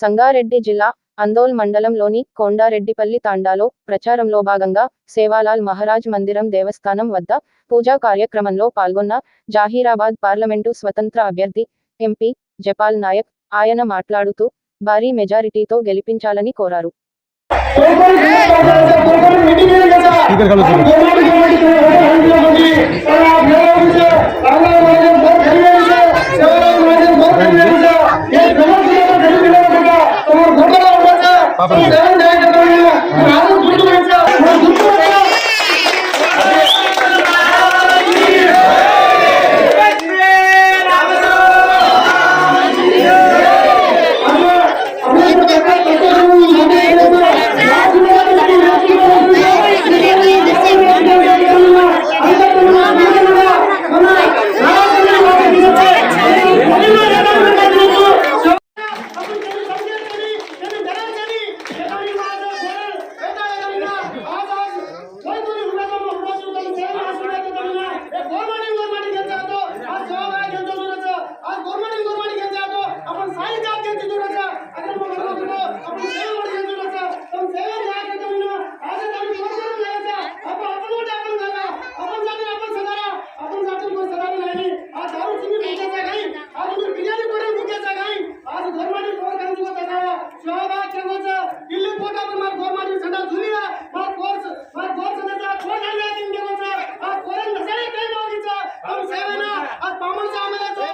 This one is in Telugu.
సంగారెడ్డి జిల్లా అందోల్ మండలంలోని కొండారెడ్డిపల్లి తాండాలో ప్రచారంలో భాగంగా సేవాలాల్ మహారాజ్ మందిరం దేవస్థానం వద్ద పూజా కార్యక్రమంలో పాల్గొన్న జాహీరాబాద్ పార్లమెంటు స్వతంత్ర అభ్యర్థి ఎంపీ జపాల్ నాయక్ ఆయన మాట్లాడుతూ భారీ మెజారిటీతో గెలిపించాలని కోరారు కలుగుతుంది Tá não